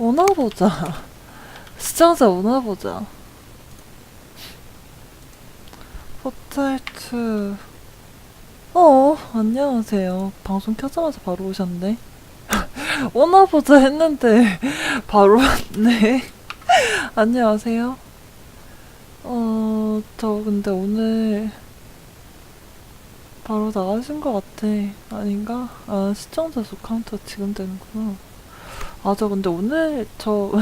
오나 보자. 시청자 오나 보자. 포탈2. 어, 안녕하세요. 방송 켜자마자 바로 오셨네. 오나 보자 했는데, 바로 왔네. 안녕하세요. 어, 저 근데 오늘, 바로 나가신 것 같아. 아닌가? 아, 시청자 수 카운터 지금 되는구나. 아, 저 근데 오늘 저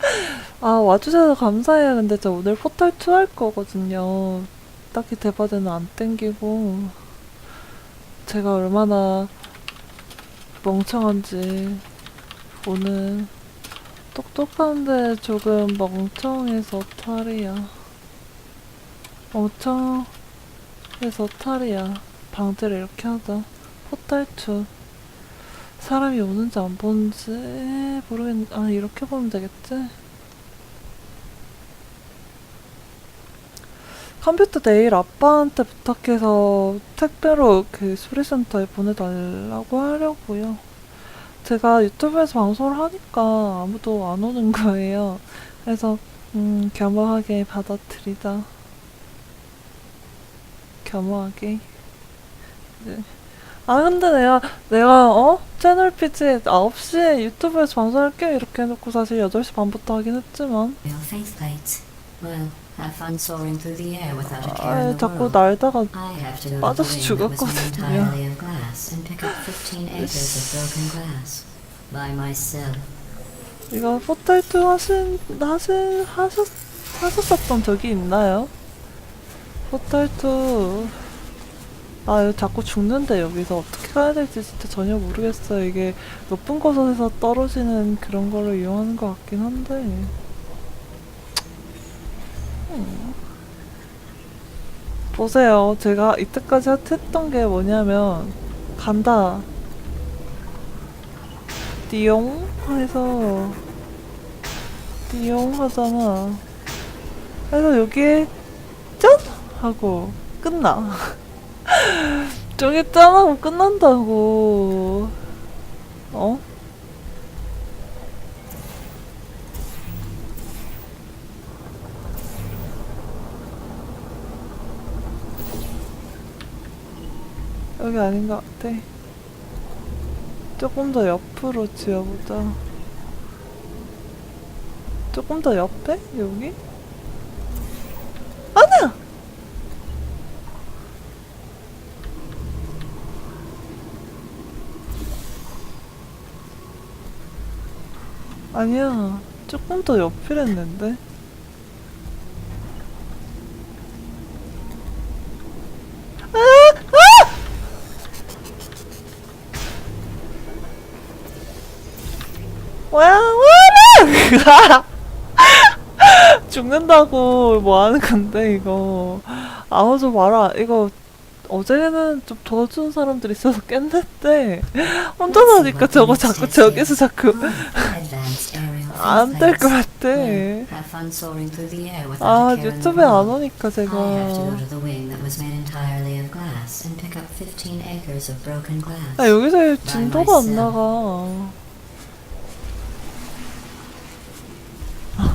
아, 와주셔서 감사해요. 근데 저 오늘 포탈 2할 거거든요. 딱히 대바대는 안 땡기고 제가 얼마나 멍청한지 오늘 똑똑한데 조금 멍청해서 탈이야. 멍청해서 탈이야. 방제를 이렇게 하자. 포탈 2. 사람이 오는지 안 보는지 모르겠는데 아 이렇게 보면 되겠지? 컴퓨터 내일 아빠한테 부탁해서 택배로 그 수리센터에 보내달라고 하려고요. 제가 유튜브에서 방송을 하니까 아무도 안 오는 거예요. 그래서 음 겸허하게 받아들이자. 겸허하게. 네. 아 근데 내가 내가 어? 채널 피지 9시에 유튜브에서 방송할게 이렇게 해놓고 사실 8시 반부터 하긴 했지만 Real faceplates. Well, have fun soaring through the air without a care 아 in the 자꾸 world. 날다가 I have to go to 빠져서 the wing that was made 죽었거든요. entirely of glass and pick up 15 acres of broken glass by myself. 이거 포탈2 하신 하신 하셨 하셨었던 적이 있나요? 포탈2 아 자꾸 죽는데 여기서 어떻게 가야 될지 진짜 전혀 모르겠어요. 이게 높은 곳에서 떨어지는 그런 거를 이용하는 것 같긴 한데. 음. 보세요. 제가 이때까지 했던 게 뭐냐면 간다. 띠용 해서 띠용 하잖아. 그래서 여기에 짠! 하고 끝나 저기 짠! 하고 끝난다고 어? 여기 아닌 것 같아 조금 더 옆으로 지어보자. 조금 더 옆에? 여기? 아니야! 아니야. 조금 더 옆이랬는데. 뭐야, 뭐야! 죽는다고 뭐 하는 건데, 이거. 아우, 좀 봐라. 이거, 어제는 좀 도와주는 사람들이 있어서 깼는데, 혼자 사니까 저거 자꾸 저기서 자꾸 안 될 것. 같아. 아, 유튜브에 안. 오니까 제가. to the wing that was made entirely of glass and pick up 15 acres of broken glass. 아, 여기서 진도가 안 나가. 아,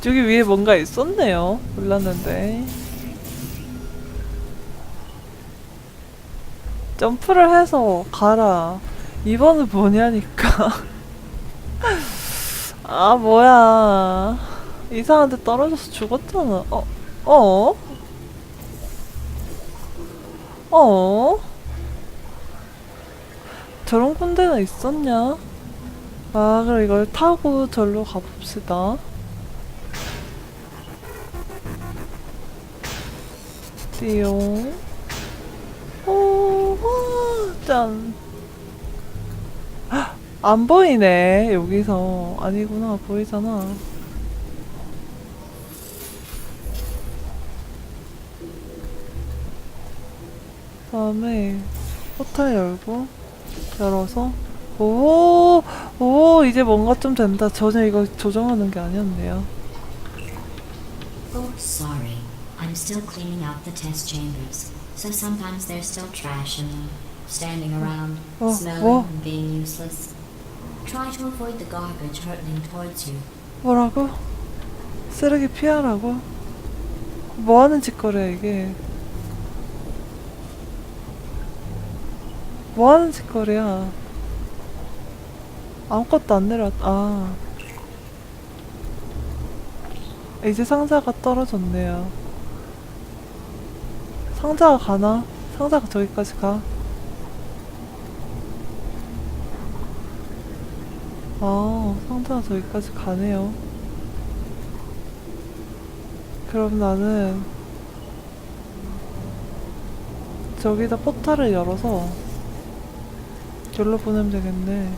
저기 위에 뭔가 있었네요. 몰랐는데. 점프를 해서 가라. 2번은 뭐냐니까. 아, 뭐야. 이상한 데 떨어져서 죽었잖아. 어, 어? 어? 저런 군대가 있었냐? 아, 그럼 이걸 타고 절로 가봅시다. 띠용. 짠. 헉, 안 보이네, 여기서. 아니구나, 보이잖아. 다음에, 포탈 열고, 열어서, 오, 오, 이제 뭔가 좀 된다. 전혀 이거 조정하는 게 아니었네요. Oh, sorry. I'm still cleaning out the test chambers. So sometimes there's still trash in them, standing around, Oh, smelling oh. and being useless. Try to avoid the garbage hurtling towards you. 뭐라고? 쓰레기 피하라고? 뭐 하는 짓거리야 이게? 뭐 하는 짓거리야? 아무것도 안 내려왔, 아. 이제 상자가 떨어졌네요. 상자가 가나? 상자가 저기까지 가? 아, 상자가 저기까지 가네요. 그럼 나는 저기다 포탈을 열어서 절로 보내면 되겠네.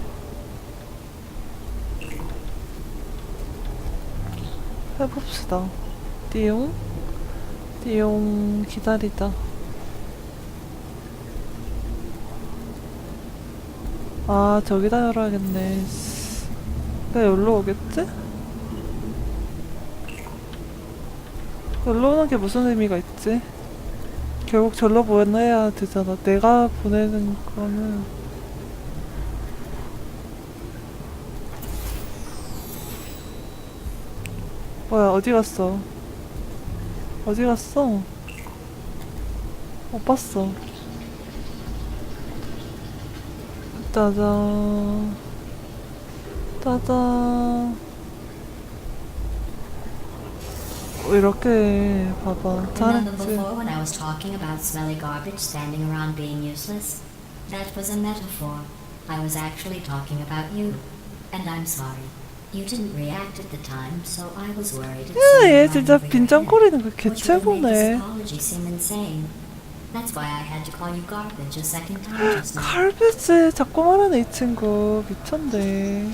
해봅시다. 띠용? 띠용 기다리다. 아, 저기다 열어야겠네. 씨. 나 여기로 오겠지? 여기로 오는 게 무슨 의미가 있지? 결국 절로 보내야 되잖아. 내가 보내는 거는 뭐야 어디 갔어? 어디 갔어? 못 봤어. 짜잔. 짜잔. 어, 이렇게 봐봐. Remember 잘했지. before when I was talking about smelly garbage standing around being useless? That was a metaphor. I was actually talking about you. And I'm sorry. You didn't react at the time, so I was worried. 야, 얘 진짜 그 apology seem insane. That's why I had to call you garbage a second time just now. 갈비지 자꾸 말하네 이 친구 미쳤네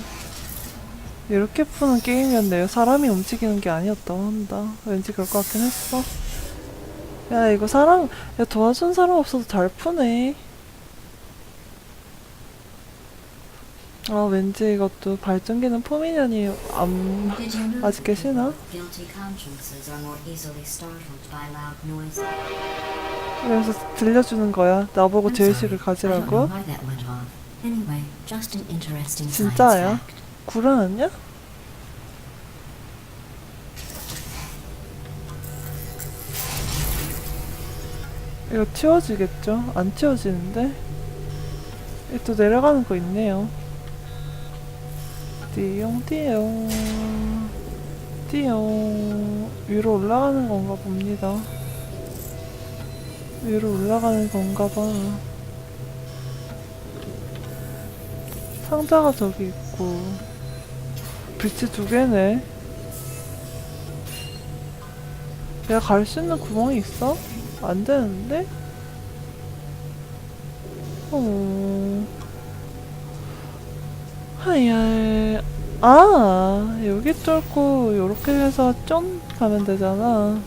이렇게 푸는 게임이었네요 사람이 움직이는 게 아니었다고 한다 왠지 그럴 것 같긴 했어 야 이거 사람 야 도와준 사람 없어도 잘 푸네 아 왠지 이것도 발전기는 포미년이 안 아직 계시나? 그래서 들려주는 거야 나보고 제의식을 가지라고 진짜야? Fact. 구라였냐? 이거 치워지겠죠? 안 치워지는데? 이또 내려가는 거 있네요. 띠용 띠용 띠용 위로 올라가는 건가 봅니다. 위로 올라가는 건가 봐. 상자가 저기 있고 빛이 두 개네. 내가 갈 수 있는 구멍이 있어? 안 되는데? 어. 하야. 아, 여기 뚫고 요렇게 해서 좀 가면 되잖아.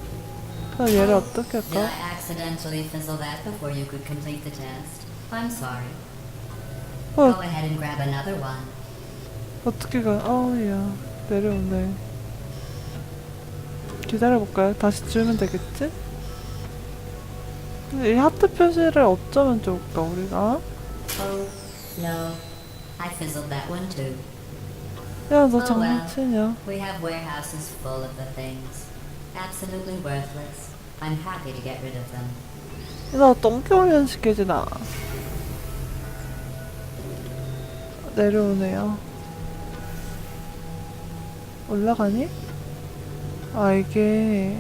그럼 얘를 어떻게 할까? accidentally 어. 어떻게 가? 아우, 야. 내려오네. 기다려볼까요? 다시 주면 되겠지? 근데 이 하트 표시를 어쩌면 좋을까, 우리가? Oh, no. I fizzled that one too. 야, 너 Oh, 장난치냐? We have warehouses full of the things. Absolutely worthless. I'm happy to get rid of them. 나 똥개훈련 시키지 나. 내려오네요. 올라가니? 아 이게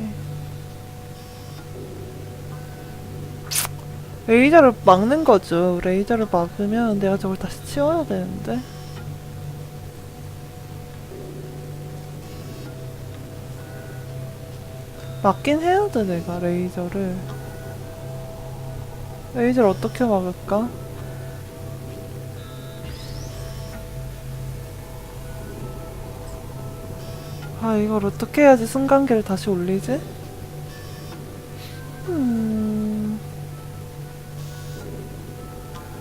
레이저를 막는 거죠. 레이저를 막으면 내가 저걸 다시 치워야 되는데. 막긴 해야 돼 내가 레이저를. 레이저를 어떻게 막을까? 아, 이걸 어떻게 해야지 승강기를 다시 올리지? 음...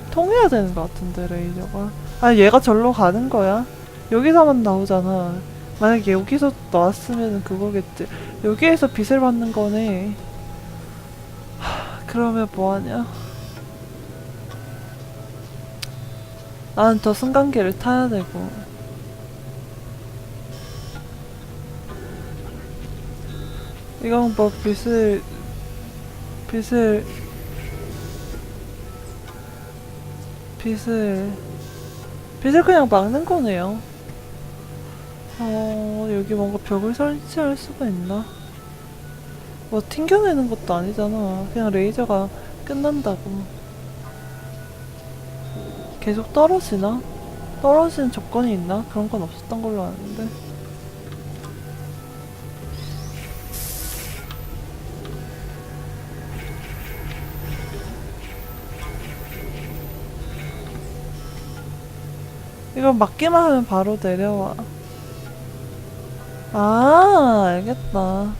통해야 되는 것 같은데, 레이저가. 아, 얘가 절로 가는 거야. 여기서만 나오잖아. 만약에 여기서 나왔으면 그거겠지. 여기에서 빛을 받는 거네. 하, 그러면 뭐하냐? 나는 저 승강기를 타야 되고. 이건 뭐 빛을 빛을 빛을 빛을 그냥 막는 거네요. 어 여기 뭔가 벽을 설치할 수가 있나? 뭐 튕겨내는 것도 아니잖아. 그냥 레이저가 끝난다고. 계속 떨어지나? 떨어지는 조건이 있나? 그런 건 없었던 걸로 아는데. 이거 맞기만 하면 바로 내려와. 아, 알겠다.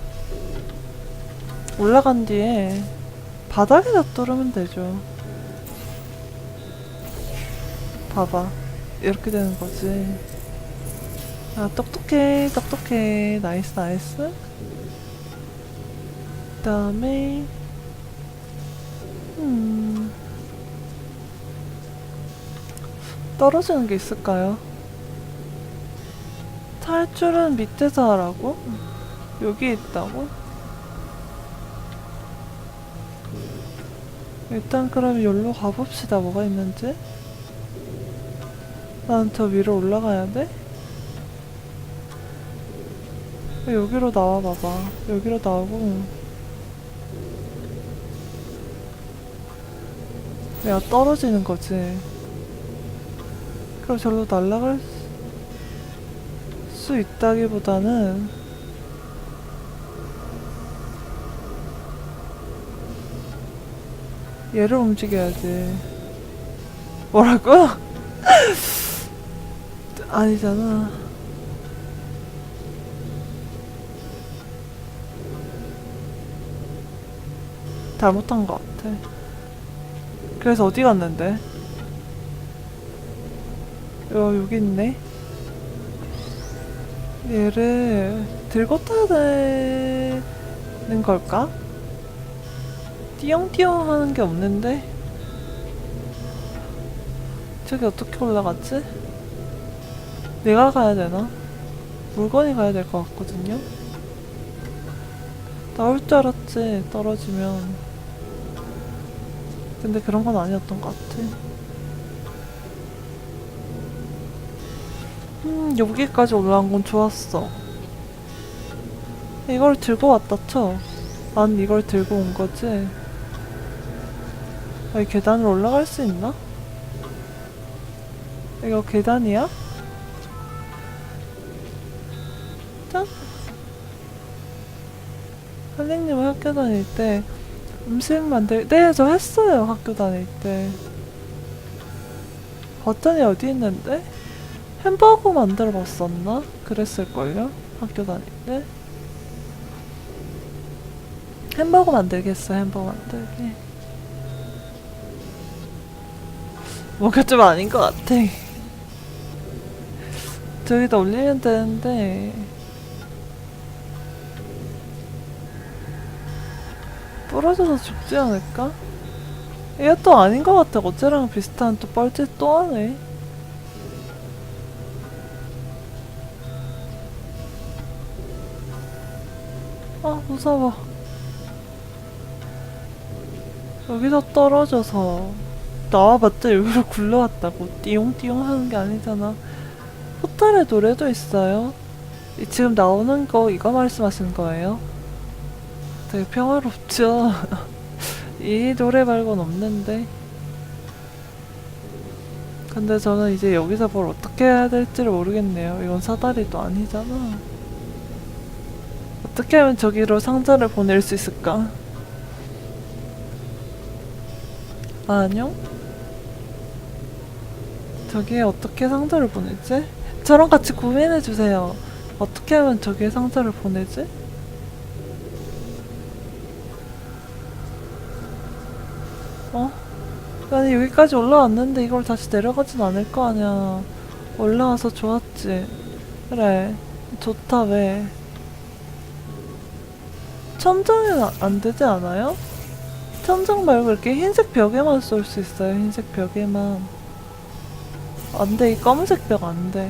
올라간 뒤에 바닥에다 뚫으면 되죠. 봐봐. 이렇게 되는 거지. 아, 똑똑해, 똑똑해. 나이스, 나이스. 그 다음에, 음. 떨어지는 게 있을까요? 탈출은 밑에서 하라고? 여기 있다고? 일단 그럼 여기로 가봅시다. 뭐가 있는지. 난 저 위로 올라가야 돼? 여기로 나와봐봐. 여기로 나오고. 내가 떨어지는 거지. 그럼 절로 날아갈 수 있다기보다는 얘를 움직여야지. 뭐라고? 아니잖아. 잘못한 것 같아. 그래서 어디 갔는데? 어, 여기 있네. 얘를 들고 타야 되는 걸까? 띠용띠용 하는 게 없는데? 저기 어떻게 올라갔지? 내가 가야 되나? 물건이 가야 될 것 같거든요? 나올 줄 알았지, 떨어지면. 근데 그런 건 아니었던 것 같아. 음, 여기까지 올라간 건 좋았어. 이걸 들고 왔다 쳐. 난 이걸 들고 온 거지. 아, 이 계단을 올라갈 수 있나? 이거 계단이야? 짠! 선생님은 학교 다닐 때 음식 만들, 네, 저 했어요. 학교 다닐 때. 버튼이 어디 있는데? 햄버거 만들어 봤었나? 그랬을걸요? 학교 다닐 때? 햄버거 만들기 했어, 햄버거 만들기. 뭔가 좀 아닌 것 같아. 저기다 올리면 되는데. 부러져서 죽지 않을까? 이게 또 아닌 것 같아. 어제랑 비슷한 또 뻘짓 또 하네. 무서워. 여기서 떨어져서 나와봤자 여기로 굴러왔다고 띠용띠용 하는 게 아니잖아. 호텔에 노래도 있어요. 이 지금 나오는 거 이거 말씀하시는 거예요? 되게 평화롭죠? 이 노래 말곤 없는데. 근데 저는 이제 여기서 뭘 어떻게 해야 될지를 모르겠네요. 이건 사다리도 아니잖아. 어떻게 하면 저기로 상자를 보낼 수 있을까? 아, 안녕? 저기에 어떻게 상자를 보내지? 저랑 같이 고민해주세요. 어떻게 하면 저기에 상자를 보내지? 어? 아니 여기까지 올라왔는데 이걸 다시 내려가진 않을 거 아니야. 올라와서 좋았지. 그래. 좋다 왜. 아- 안 되지 않아요? 천장 말고 이렇게 흰색 벽에만 쏠 수 있어요. 흰색 벽에만. 안 돼, 이 검은색 벽 안 돼.